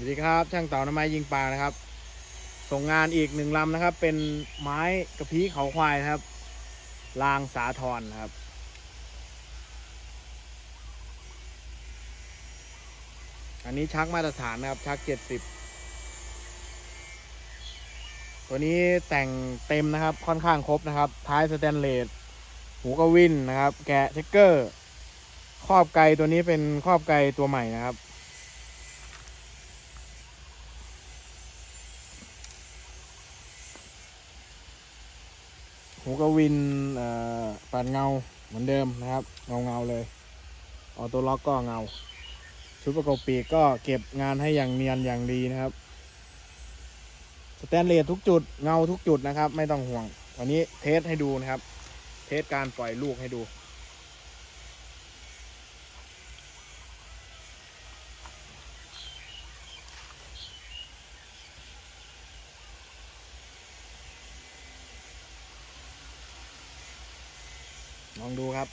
สวัสดีครับ ช่างเต่าน้ำไม้ยิงปลานะครับ ส่งงานอีกหนึ่งลำนะครับ เป็นไม้กระพี้เขาควายนะครับรางสาทรนะครับ อันนี้ชักมาตรฐานนะครับชักเจ็ดสิบตัวนี้แต่งเต็มนะครับค่อนข้างครบนะครับ ท้ายสแตนเลสหูกระวินนะครับ แกะเช็คเกอร์ ครอบไกลตัวนี้เป็นครอบไกลตัวใหม่นะครับ หูกวินปัดเงาเหมือนเดิมนะครับ เงาเงาเลยออโต้ล็อกก็เงา ชุดประกบปีกก็เก็บงานให้อย่างเนียนอย่างดีนะครับสแตนเลสทุกจุดเงาทุกจุดนะครับ ไม่ต้องห่วงวันนี้เทสให้ดูนะครับ เทสการปล่อยลูกให้ดู ลองดูครับ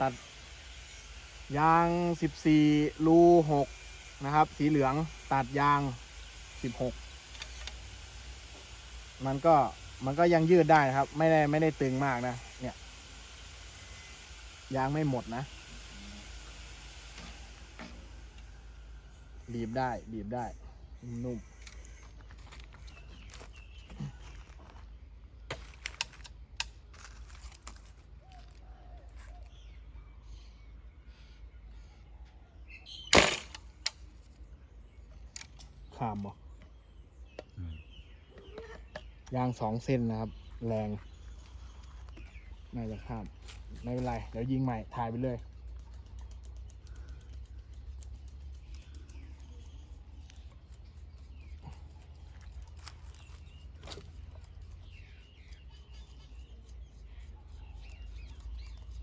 ตัด ยาง 14 รู 6 นะครับ สีเหลืองตัดยาง 16 มันก็มันก็ยังยืดได้นะครับ ไม่ได้ไม่ได้ตึงมากนะ เนี่ย ยางไม่หมดนะ บีบได้ บีบได้ นุ่ม ข้ามบ่ยางสองเส้นนะครับ แรง น่าจะข้าม ไม่เป็นไร เดี๋ยวยิงใหม่ ถ่ายไปเลย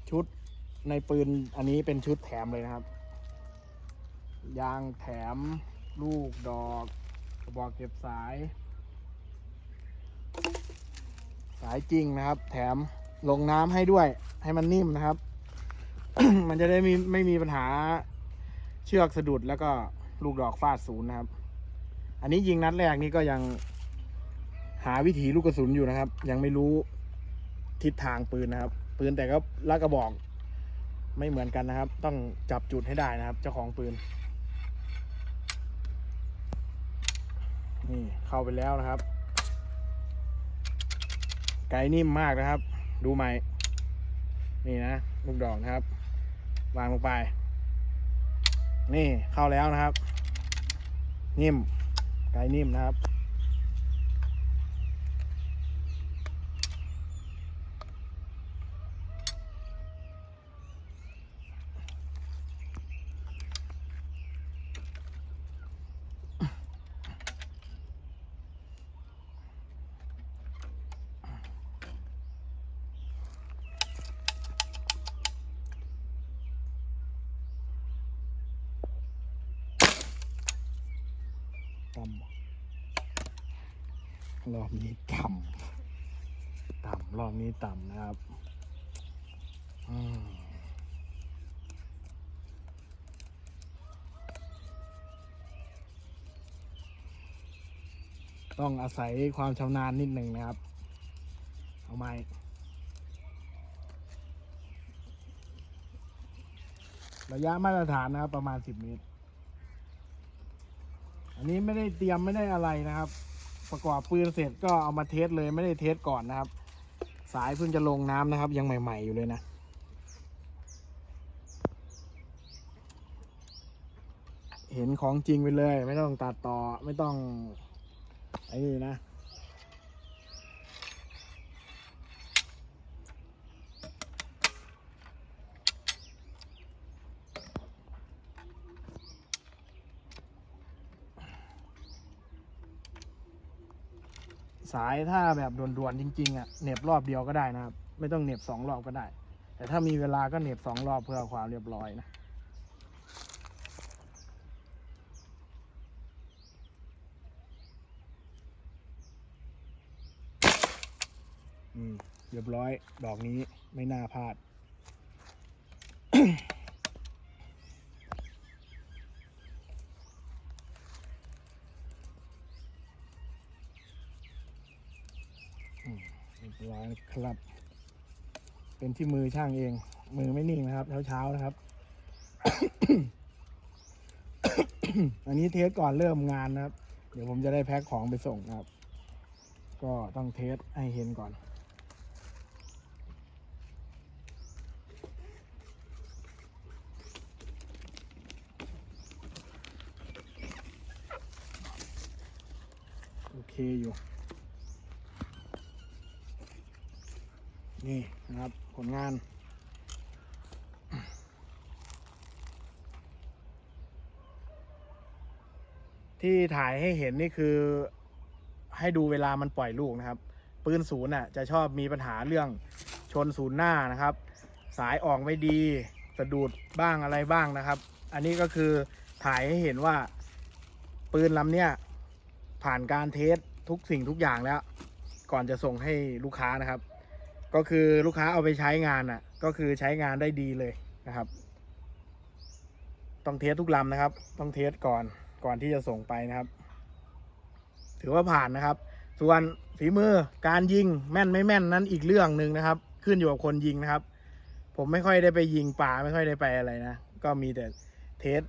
ชุดในปืนอันนี้เป็นชุดแถมเลยนะครับ ยางแถม ลูกดอกกระบอกเก็บสาย สายจริงนะครับ แถมลงน้ำให้ด้วย ให้มันนิ่มนะครับ มันจะได้มีไม่มีปัญหาเชือกสะดุดแล้วก็ลูกดอกฟาดศูนย์นะครับ อันนี้ยิงนัดแรกนี่ก็ยังหาวิถีลูกกระสุนอยู่นะครับ ยังไม่รู้ทิศทางปืนนะครับ ปืนแต่ก็ลักกระบอกไม่เหมือนกันนะครับ ต้องจับจุดให้ได้นะครับ เจ้าของปืน นี่เข้าไปแล้วนะครับ ไก่นิ่มมากนะครับ ดูไหมนี่นะลูกดอกนะครับ วางลงไป นี่เข้าแล้วนะครับ นิ่ม ไก่นิ่มนะครับ ต่ำ รอบนี้ต่ำต่ำรอบนี้ต่ำนะครับต้องอาศัยความชำนาญนิดหนึ่งนะครับ เอาไม้ระยะมาตรฐานนะครับ ประมาณ 10 เมตร อันนี้ไม่ได้เตรียมไม่ได้อะไรนะครับ ประกอบปืนเสร็จก็เอามาเทสเลยไม่ได้เทสก่อนนะครับ สายเพิ่งจะลงน้ำนะครับ ยังใหม่ ๆ อยู่เลยนะเห็นของจริงไปเลย ไม่ต้องตัดต่อไม่ต้องไอ้นี่นะ สายถ้าแบบด่วนๆจริงๆอะเหน็บรอบเดียวก็ได้นะครับ ไม่ต้องเหน็บสองรอบก็ได้ แต่ถ้ามีเวลาก็เหน็บสองรอบเพื่อความเรียบร้อยนะอืมเรียบร้อยดอกนี้ไม่น่าพลาด ร้อยครับ เป็นที่มือช่างเอง มือไม่นิ่งนะครับเช้าๆนะครับ อันนี้เทสก่อนเริ่มงานนะครับ เดี๋ยวผมจะได้แพ็คของไปส่งครับ ก็ต้องเทสให้เห็นก่อนโอเคอยู่ นี่นะครับผลงาน ที่ถ่ายให้เห็นนี่คือให้ดูเวลามันปล่อยลูกนะครับ ปืนศูนย์น่ะจะชอบมีปัญหาเรื่องชนศูนย์หน้านะครับ สายออกไม่ดีสะดุดบ้างอะไรบ้างนะครับ อันนี้ก็คือถ่ายให้เห็นว่า ปืนลำเนี้ยผ่านการเทสทุกสิ่งทุกอย่างแล้ว ก่อนจะส่งให้ลูกค้านะครับ ก็คือลูกค้าเอาไปใช้งานอะ ก็คือใช้งานได้ดีเลยนะครับ ต้องเทสทุกลำนะครับ ต้องเทสก่อนก่อนที่จะส่งไปนะครับ ถือว่าผ่านนะครับ ส่วนฝีมือการยิงแม่นไม่แม่นนั้นอีกเรื่องหนึ่งนะครับ ขึ้นอยู่กับคนยิงนะครับ ผมไม่ค่อยได้ไปยิงป่าไม่ค่อยได้ไปอะไรนะก็มีแต่เทส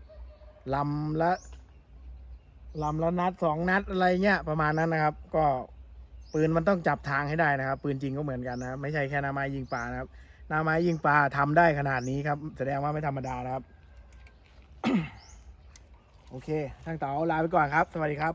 ลำละลำละนัดสองนัดอะไรเงี้ยประมาณนั้นนะครับ ก็ ปืนมันต้องจับทางให้ได้นะครับ ปืนจริงก็เหมือนกันนะครับไม่ใช่แค่หนาไม้ยิงป่านะครับหนาไม้ยิงป่าทำได้ขนาดนี้ครับ แสดงว่าไม่ธรรมดานะครับ โอเคทางเต๋าลาไปก่อนครับ สวัสดีครับ